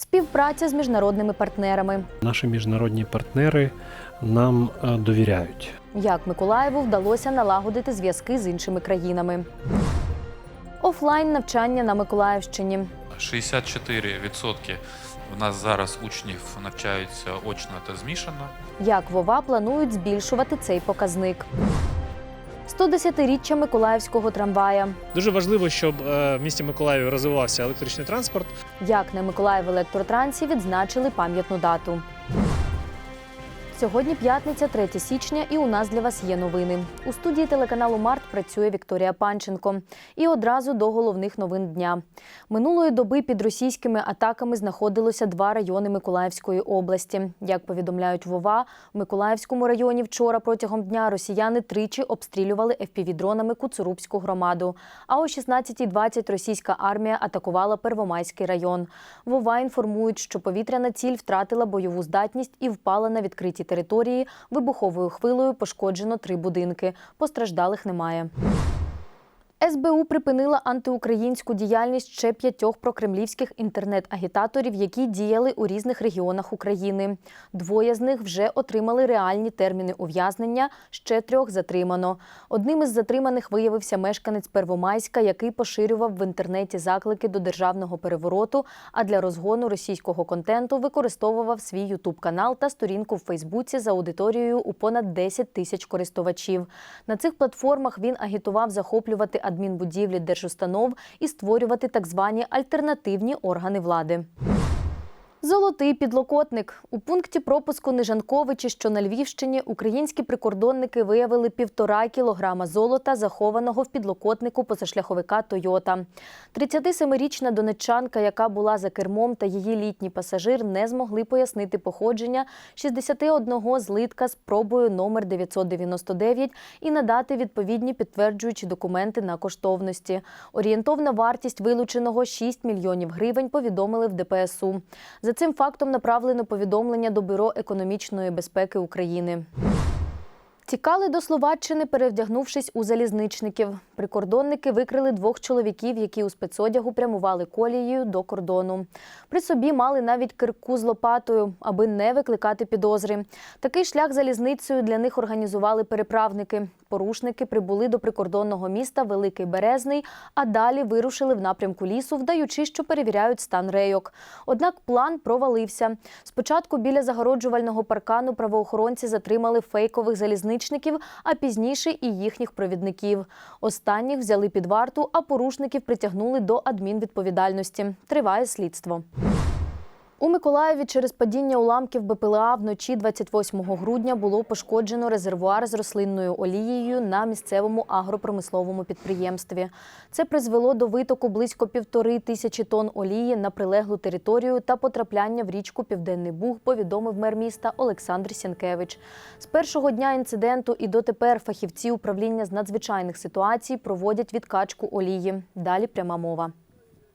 Співпраця з міжнародними партнерами. Наші міжнародні партнери нам е, довіряють. Як Миколаєву вдалося налагодити зв'язки з іншими країнами. Офлайн навчання на Миколаївщині. 64% у нас зараз учнів навчаються очно та змішано. Як ВОВА планують збільшувати цей показник. 110-річчя Миколаївського трамвая. Дуже важливо, щоб е, в місті Миколаєві розвивався електричний транспорт. Як на Миколаїв електротрансі відзначили пам'ятну дату. Сьогодні п'ятниця, 3 січня, і у нас для вас є новини. У студії телеканалу Март працює Вікторія Панченко. І одразу до головних новин дня. Минулої доби під російськими атаками знаходилося два райони Миколаївської області. Як повідомляють ВОВА, в Миколаївському районі вчора протягом дня росіяни тричі обстрілювали FPV-дронами Куцурубську громаду. А о 16.20 російська армія атакувала Первомайський район. ВОВА інформують, що повітряна ціль втратила бойову здатність і впала на відкритій території. Вибуховою хвилою пошкоджено три будинки. Постраждалих немає. СБУ припинила антиукраїнську діяльність ще п'ятьох прокремлівських інтернет-агітаторів, які діяли у різних регіонах України. Двоє з них вже отримали реальні терміни ув'язнення, ще трьох затримано. Одним із затриманих виявився мешканець Первомайська, який поширював в інтернеті заклики до державного перевороту, а для розгону російського контенту використовував свій ютуб-канал та сторінку в Фейсбуці за аудиторією у понад 10 тисяч користувачів. На цих платформах він агітував захоплювати адмінбудівлі держустанов і створювати так звані альтернативні органи влади. Золотий підлокотник у пункті пропуску Нижанковичі, що на Львівщині, українські прикордонники виявили півтора кілограма золота, захованого в підлокотнику позашляховика Тойота. 37-річна донеччанка, яка була за кермом, та її літній пасажир не змогли пояснити походження 61 злитка з пробою номер 999 і надати відповідні підтверджуючі документи на коштовності. Орієнтовна вартість вилученого 6 мільйонів гривень повідомили в ДПСУ. За цим фактом направлено повідомлення до Бюро економічної безпеки України. Тікали до Словаччини, перевдягнувшись у залізничників. Прикордонники викрили двох чоловіків, які у спецодягу прямували колією до кордону. При собі мали навіть кирку з лопатою, аби не викликати підозри. Такий шлях залізницею для них організували переправники. Порушники прибули до прикордонного міста Великий Березний, а далі вирушили в напрямку лісу, вдаючи, що перевіряють стан рейок. Однак план провалився. Спочатку біля загороджувального паркану правоохоронці затримали фейкових залізничників, а пізніше і їхніх провідників. Останніх взяли під варту, а порушників притягнули до адмінвідповідальності. Триває слідство. У Миколаєві через падіння уламків БПЛА вночі 28 грудня було пошкоджено резервуар з рослинною олією на місцевому агропромисловому підприємстві. Це призвело до витоку близько півтори тисячі тонн олії на прилеглу територію та потрапляння в річку Південний Буг, повідомив мер міста Олександр Сінкевич. З першого дня інциденту і дотепер фахівці управління з надзвичайних ситуацій проводять відкачку олії. Далі пряма мова.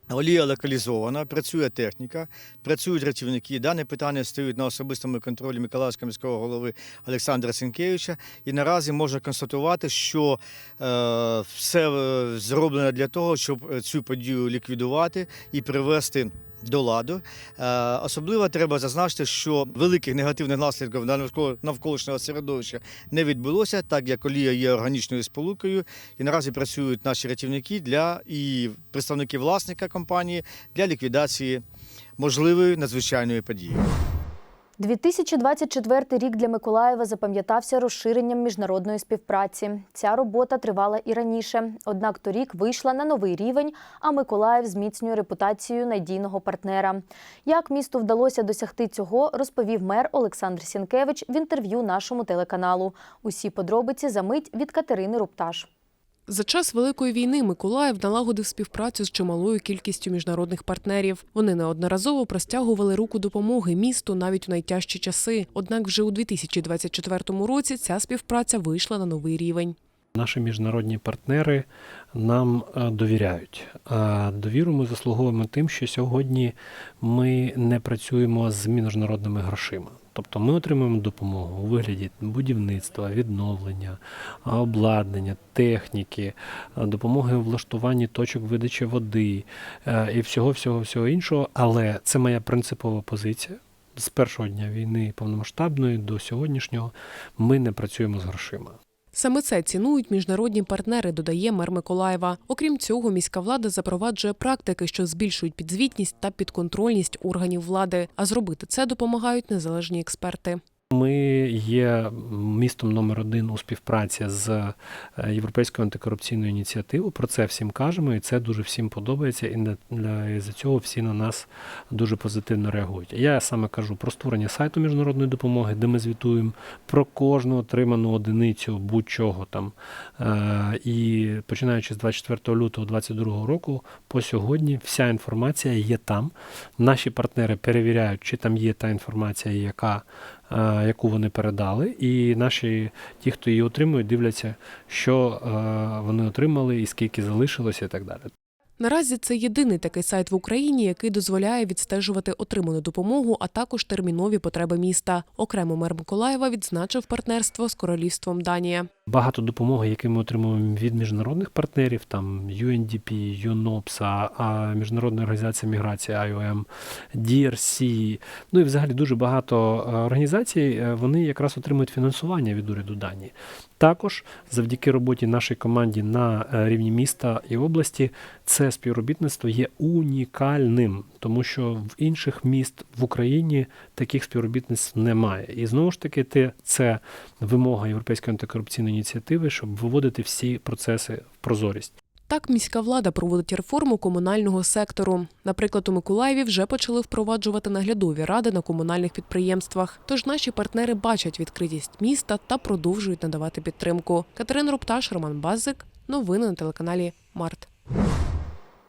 Олія локалізована, працює техніка, працюють рятівники. Дане питання стоїть на особистому контролі Миколаївського міського голови Олександра Сінкевича. І наразі можна констатувати, що е, все е, зроблено для того, щоб цю подію ліквідувати і привести. До ладу Е, особливо треба зазначити, що великих негативних наслідків на навколо- навколишнього середовища не відбулося, так як олія є органічною сполукою, і наразі працюють наші рятівники для і представники власника компанії для ліквідації можливої надзвичайної події. 2024 рік для Миколаєва запам'ятався розширенням міжнародної співпраці. Ця робота тривала і раніше. Однак торік вийшла на новий рівень, а Миколаїв зміцнює репутацію надійного партнера. Як місту вдалося досягти цього, розповів мер Олександр Сінкевич в інтерв'ю нашому телеканалу. Усі подробиці за мить від Катерини Рупташ. За час великої війни Миколаїв налагодив співпрацю з чималою кількістю міжнародних партнерів. Вони неодноразово простягували руку допомоги місту навіть у найтяжчі часи. Однак, вже у 2024 році ця співпраця вийшла на новий рівень. Наші міжнародні партнери нам е, довіряють. А довіру ми заслуговуємо тим, що сьогодні ми не працюємо з міжнародними грошима. Тобто ми отримуємо допомогу у вигляді будівництва, відновлення, обладнання, техніки, допомоги у влаштуванні точок видачі води е, і всього, всього, всього іншого. Але це моя принципова позиція. З першого дня війни повномасштабної до сьогоднішнього ми не працюємо з грошима. Саме це цінують міжнародні партнери, додає мер Миколаєва. Окрім цього, міська влада запроваджує практики, що збільшують підзвітність та підконтрольність органів влади. А зробити це допомагають незалежні експерти. Ми є містом номер один у співпраці з е, Європейською антикорупційною ініціативою. Про це всім кажемо, і це дуже всім подобається. І за цього всі на нас дуже позитивно реагують. Я саме кажу про створення сайту міжнародної допомоги, де ми звітуємо про кожну отриману одиницю будь-чого там. Е, І починаючи з 24 лютого 2022 року, по сьогодні вся інформація є там. Наші партнери перевіряють, чи там є та інформація, яка яку вони передали, і наші ті, хто її отримують, дивляться, що е, вони отримали і скільки залишилося, і так далі. Наразі це єдиний такий сайт в Україні, який дозволяє відстежувати отриману допомогу, а також термінові потреби міста. Окремо мер Миколаєва відзначив партнерство з королівством Данія. Багато допомоги, які ми отримуємо від міжнародних партнерів, там UNDP, UNOPS, а- Міжнародна організація міграції IOM, DRC, ну і взагалі дуже багато е, організацій, е, вони якраз отримують фінансування від уряду Данії. Також завдяки роботі нашої команді на е, рівні міста і області це співробітництво є унікальним, тому що в інших міст в Україні таких співробітництв немає. І знову ж таки, це вимога Європейської антикорупційної ініціативи, щоб виводити всі процеси в прозорість. Так, міська влада проводить реформу комунального сектору. Наприклад, у Миколаєві вже почали впроваджувати наглядові ради на комунальних підприємствах. Тож наші партнери бачать відкритість міста та продовжують надавати підтримку. Катерина Рупташ, Роман Базик. Новини на телеканалі Март.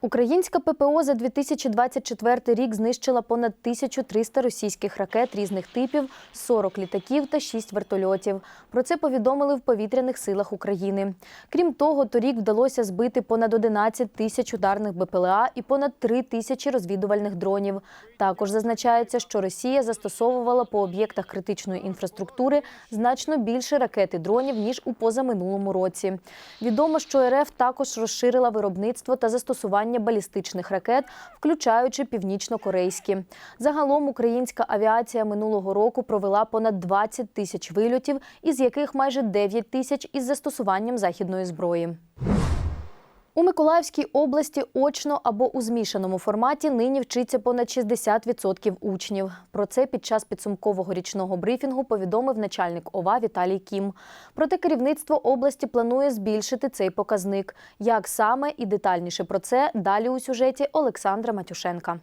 Українська ППО за 2024 рік знищила понад 1300 російських ракет різних типів, 40 літаків та 6 вертольотів. Про це повідомили в повітряних силах України. Крім того, торік вдалося збити понад 11 тисяч ударних БПЛА і понад 3 тисячі розвідувальних дронів. Також зазначається, що Росія застосовувала по об'єктах критичної інфраструктури значно більше ракет і дронів ніж у позаминулому році. Відомо, що РФ також розширила виробництво та застосування балістичних ракет, включаючи північно-корейські. Загалом українська авіація минулого року провела понад 20 тисяч вильотів, із яких майже 9 тисяч із застосуванням західної зброї. У Миколаївській області очно або у змішаному форматі нині вчиться понад 60% учнів. Про це під час підсумкового річного брифінгу повідомив начальник ОВА Віталій Кім. Проте керівництво області планує збільшити цей показник. Як саме і детальніше про це далі у сюжеті Олександра Матюшенка.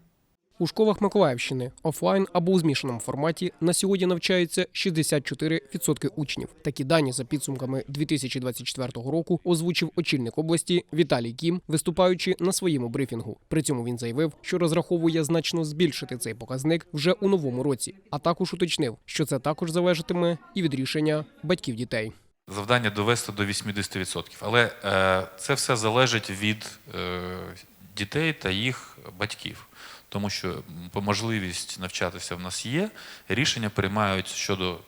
У школах Миколаївщини офлайн або у змішаному форматі на сьогодні навчаються 64% учнів. Такі дані за підсумками 2024 року озвучив очільник області Віталій Кім, виступаючи на своєму брифінгу. При цьому він заявив, що розраховує значно збільшити цей показник вже у новому році, а також уточнив, що це також залежатиме і від рішення батьків дітей. Завдання довести до 80%. Але е, це все залежить від е, дітей та їх батьків. Тому що можливість навчатися в нас є, рішення приймають щодо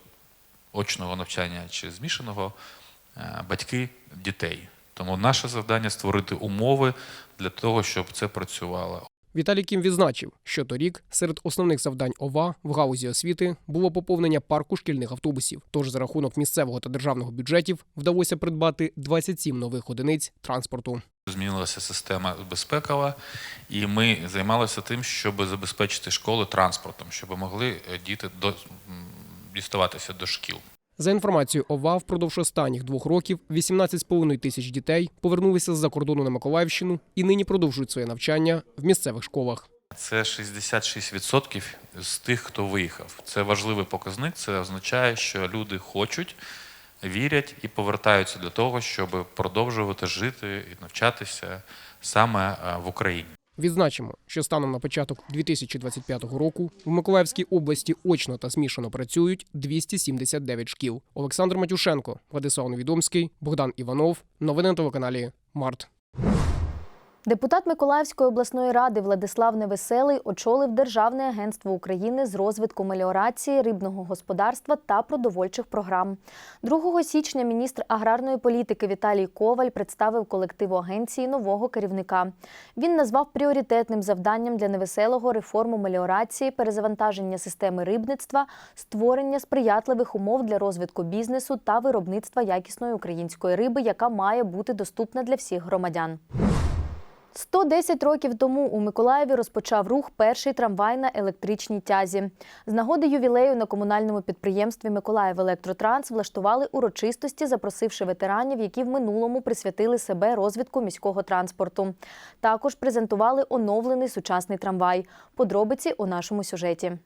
очного навчання чи змішаного е, батьки дітей. Тому наше завдання створити умови для того, щоб це працювало. Віталій Кім відзначив, що торік серед основних завдань ОВА в галузі освіти було поповнення парку шкільних автобусів. Тож за рахунок місцевого та державного бюджетів вдалося придбати 27 нових одиниць транспорту. Змінилася система безпекова, і ми займалися тим, щоб забезпечити школи транспортом, щоб могли е, діти до, діставатися до шкіл. За інформацією ОВА, впродовж останніх двох років 18,5 тисяч дітей повернулися з-за кордону на Миколаївщину і нині продовжують своє навчання в місцевих школах. Це 66% з тих, хто виїхав. Це важливий показник. Це означає, що люди хочуть вірять і повертаються до того, щоб продовжувати жити і навчатися саме е, в Україні. Відзначимо, що станом на початок 2025 року в Миколаївській області очно та змішано працюють 279 шкіл. Олександр Матюшенко, Владислав Невідомський, Богдан Іванов. Новини на телеканалі Март. Депутат Миколаївської обласної ради Владислав Невеселий очолив Державне агентство України з розвитку меліорації, рибного господарства та продовольчих програм. 2 січня міністр аграрної політики Віталій Коваль представив колективу агенції нового керівника. Він назвав пріоритетним завданням для Невеселого реформу меліорації, перезавантаження системи рибництва, створення сприятливих умов для розвитку бізнесу та виробництва якісної української риби, яка має бути доступна для всіх громадян. 110 років тому у Миколаєві розпочав рух перший трамвай на електричній тязі. З нагоди ювілею на комунальному підприємстві Миколаїв Електротранс влаштували урочистості, запросивши ветеранів, які в минулому присвятили себе розвитку міського транспорту. Також презентували оновлений сучасний трамвай. Подробиці у нашому сюжеті.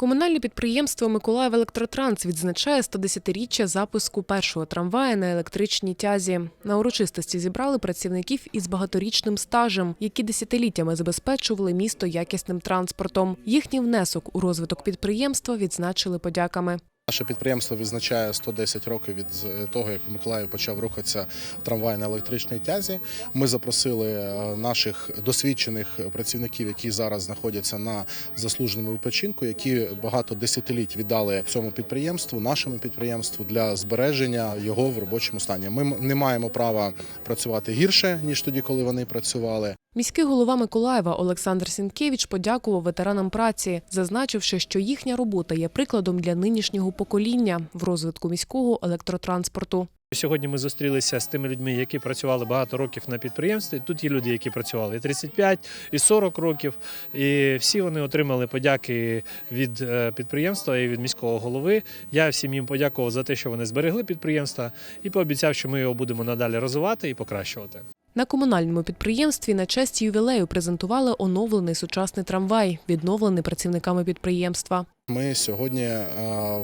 Комунальне підприємство Миколаїв Електротранс відзначає 110-річчя запуску першого трамвая на електричній тязі. На урочистості зібрали працівників із багаторічним стажем, які десятиліттями забезпечували місто якісним транспортом. Їхній внесок у розвиток підприємства відзначили подяками. Наше підприємство відзначає 110 років від е, того, як Миколаїв почав рухатися трамвай на електричній тязі. Ми запросили е, наших досвідчених працівників, які зараз знаходяться на заслуженому відпочинку, які багато десятиліть віддали цьому підприємству, нашому підприємству для збереження його в робочому стані. Ми не маємо права працювати гірше ніж тоді, коли вони працювали. Міський голова Миколаєва Олександр Сінкевич подякував ветеранам праці, зазначивши, що їхня робота є прикладом для нинішнього покоління в розвитку міського електротранспорту. Сьогодні ми зустрілися з тими людьми, які працювали багато років на підприємстві. Тут є люди, які працювали і 35, і 40 років. І всі вони отримали подяки від е, підприємства і від міського голови. Я всім їм подякував за те, що вони зберегли підприємство, і пообіцяв, що ми його будемо надалі розвивати і покращувати. На комунальному підприємстві на честь ювілею презентували оновлений сучасний трамвай, відновлений працівниками підприємства. Ми сьогодні е,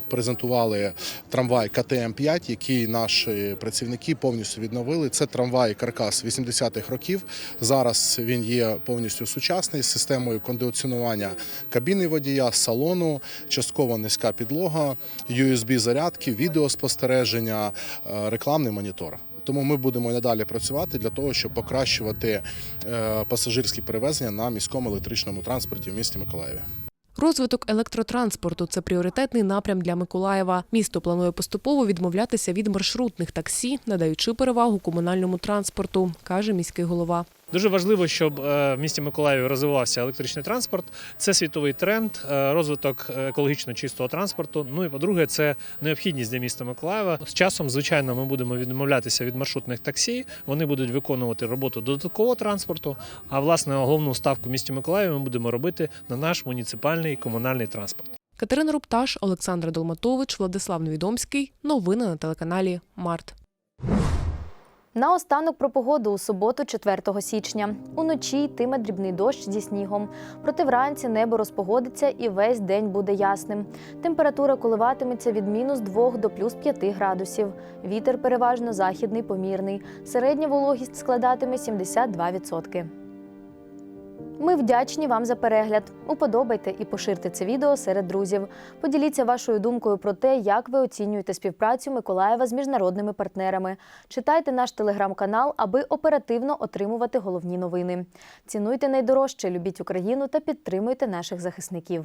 презентували трамвай КТМ-5, який наші працівники повністю відновили. Це трамвай каркас 80-х років. Зараз він є повністю сучасний з системою кондиціонування кабіни водія, салону, частково низька підлога, USB-зарядки, відеоспостереження, е, рекламний монітор. Тому ми будемо і надалі працювати для того, щоб покращувати е, пасажирські перевезення на міському електричному транспорті в місті Миколаєві. Розвиток електротранспорту це пріоритетний напрям для Миколаєва. Місто планує поступово відмовлятися від маршрутних таксі, надаючи перевагу комунальному транспорту, каже міський голова. Дуже важливо, щоб е, в місті Миколаєві розвивався електричний транспорт. Це світовий тренд, е, розвиток екологічно чистого транспорту. Ну і по-друге, це необхідність для міста Миколаєва. З часом, звичайно, ми будемо відмовлятися від маршрутних таксі. Вони будуть виконувати роботу додаткового транспорту. А власне головну ставку місті Миколаєві ми будемо робити на наш муніципальний комунальний транспорт. Катерина Рупташ, Олександр Долматович, Владислав Невідомський. Новини на телеканалі Март. Наостанок про погоду у суботу, 4 січня. Уночі йтиме дрібний дощ зі снігом. Проте вранці небо розпогодиться і весь день буде ясним. Температура коливатиметься від мінус 2 до плюс 5 градусів. Вітер переважно західний помірний. Середня вологість складатиме 72%. Ми вдячні вам за перегляд. Уподобайте і поширте це відео серед друзів. Поділіться вашою думкою про те, як ви оцінюєте співпрацю Миколаєва з міжнародними партнерами. Читайте наш телеграм-канал, аби оперативно отримувати головні новини. Цінуйте найдорожче, любіть Україну та підтримуйте наших захисників.